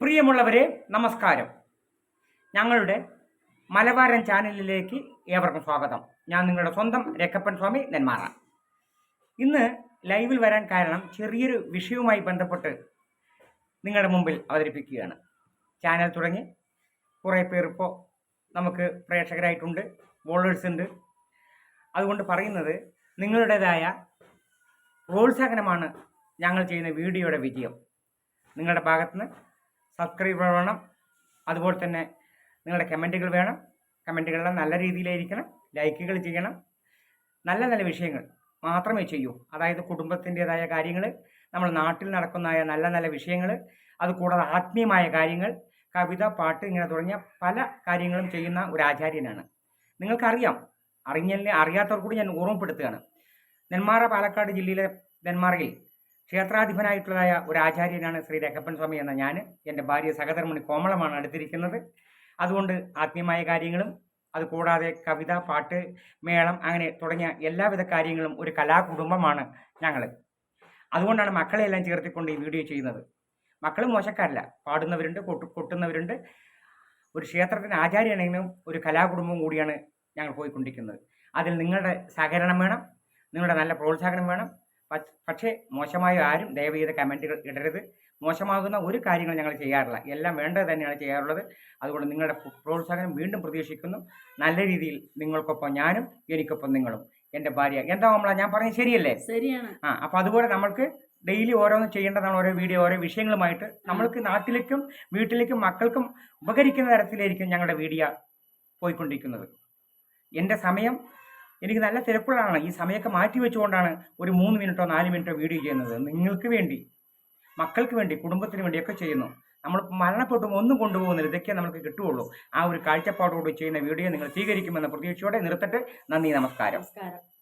പ്രിയമുള്ളവരെ നമസ്കാരം. ഞങ്ങളുടെ മലബാരൻ ചാനലിലേക്ക് ഏവർക്കും സ്വാഗതം. ഞാൻ നിങ്ങളുടെ സ്വന്തം രക്കപ്പൻ സ്വാമി നെന്മാറ. ഇന്ന് ലൈവിൽ വരാൻ കാരണം ചെറിയൊരു വിഷയവുമായി ബന്ധപ്പെട്ട് നിങ്ങളുടെ മുമ്പിൽ അവതരിപ്പിക്കുകയാണ്. ചാനൽ തുടങ്ങി. കുറേ പേർ ഇപ്പോൾ നമുക്ക് പ്രേക്ഷകരായിട്ടുണ്ട് വോളേഴ്സ് ഉണ്ട്. അതുകൊണ്ട് പറയുന്നത് നിങ്ങളുടേതായ പ്രോത്സാഹനമാണ് ഞങ്ങൾ ചെയ്യുന്ന വീഡിയോയുടെ വിജയം. നിങ്ങളുടെ ഭാഗത്തുനിന്ന് സബ്സ്ക്രൈബർ വേണം. അതുപോലെ തന്നെ നിങ്ങളുടെ കമന്റുകൾ വേണം. കമന്റുകളെല്ലാം നല്ല രീതിയിലായിരിക്കണം. ലൈക്കുകൾ ചെയ്യണം. നല്ല നല്ല വിഷയങ്ങൾ മാത്രമേ ചെയ്യൂ. അതായത് കുടുംബത്തിന്റെതായ കാര്യങ്ങൾ നമ്മൾ നാട്ടിൽ നടക്കുന്നതായ നല്ല നല്ല വിഷയങ്ങൾ അതുകൂടാതെ ആത്മീയമായ കാര്യങ്ങൾ കവിത പാട്ട് ഇങ്ങനെ തുടങ്ങിയ പല കാര്യങ്ങളും ചെയ്യുന്ന ഒരു ആചാര്യനാണ്. നിങ്ങൾക്കറിയാം. അറിഞ്ഞല്ലേ അറിയാത്തവർ കൂടി ഞാൻ ഓർമ്മപ്പെടുത്തുകയാണ്. നെന്മാറ പാലക്കാട് ജില്ലയിലെ നെന്മാറയിൽ ക്ഷേത്രാധിപനായിട്ടുള്ളതായ ഒരു ആചാര്യനാണ് ശ്രീ രഘപ്പൻ സ്വാമി എന്ന ഞാൻ എന്റെ ഭാര്യ സഹധർമ്മണി കോമളമാണ് അടുത്തിരിക്കുന്നത്. അതുകൊണ്ട് ആത്മീയമായ കാര്യങ്ങളും അതുകൂടാതെ കവിത പാട്ട് മേളം അങ്ങനെ തുടങ്ങിയ എല്ലാവിധ കാര്യങ്ങളും ഒരു കലാകുടുംബമാണ് ഞങ്ങൾ അതുകൊണ്ടാണ് മക്കളെല്ലാം ചേർത്തിക്കൊണ്ട് ഈ വീഡിയോ ചെയ്യുന്നത്. മക്കൾ മോശക്കാരല്ല. പാടുന്നവരുണ്ട് കൊട്ടു കൊട്ടുന്നവരുണ്ട്. ഒരു ക്ഷേത്രത്തിന് ആചാര്യനാണെങ്കിലും ഒരു കലാകുടുംബം കൂടിയാണ് ഞങ്ങൾ പോയിക്കൊണ്ടിരിക്കുന്നത്. അതിൽ നിങ്ങളുടെ സഹകരണം വേണം നിങ്ങളുടെ നല്ല പ്രോത്സാഹനം വേണം പക്ഷേ മോശമായ ആരും ദയവ് ചെയ്ത് കമന്റുകൾ ഇടരുത്. മോശമാകുന്ന ഒരു കാര്യങ്ങൾ ഞങ്ങൾ ചെയ്യാറില്ല. എല്ലാം വേണ്ടത് തന്നെയാണ് ചെയ്യാറുള്ളത്. അതുകൊണ്ട് നിങ്ങളുടെ പ്ര- പ്രോത്സാഹനം വീണ്ടും പ്രതീക്ഷിക്കുന്നു. നല്ല രീതിയിൽ നിങ്ങൾക്കൊപ്പം ഞാനും എനിക്കൊപ്പം നിങ്ങളും. എന്റെ ഭാര്യ. എന്താ നമ്മളാ ഞാൻ പറഞ്ഞത് ശരിയല്ലേ? ശരിയാണ്. ആ അപ്പോൾ അതുപോലെ നമ്മൾക്ക് ഡെയിലി ഓരോന്ന് ചെയ്യേണ്ടതാണ് ഓരോ വീഡിയോ ഓരോ വിഷയങ്ങളുമായിട്ട്. നമ്മൾക്ക് നാട്ടിലേക്കും വീട്ടിലേക്കും മക്കൾക്കും ഉപകരിക്കുന്ന തരത്തിലായിരിക്കും ഞങ്ങളുടെ വീഡിയോ പോയിക്കൊണ്ടിരിക്കുന്നത്. എന്റെ സമയം എനിക്ക് നല്ല തിരക്കുള്ളതാണ്. ഈ സമയമൊക്കെ മാറ്റി വെച്ചുകൊണ്ടാണ് ഒരു മൂന്ന് മിനിറ്റോ നാല് മിനിറ്റോ വീഡിയോ ചെയ്യുന്നത്. നിങ്ങൾക്ക് വേണ്ടി മക്കൾക്ക് വേണ്ടി കുടുംബത്തിന് വേണ്ടിയൊക്കെ ചെയ്യുന്നു. നമ്മൾ മരണപ്പെട്ടും ഒന്നും കൊണ്ടുപോകുന്നില്ല. ഇതൊക്കെ നമുക്ക് കിട്ടുകയുള്ളൂ. ആ ഒരു കാഴ്ചപ്പാടോട് ചെയ്യുന്ന വീഡിയോ നിങ്ങൾ സ്വീകരിക്കുമെന്ന പ്രതീക്ഷയോടെ നിർത്തട്ടെ നന്ദി നമസ്കാരം. നമസ്കാരം.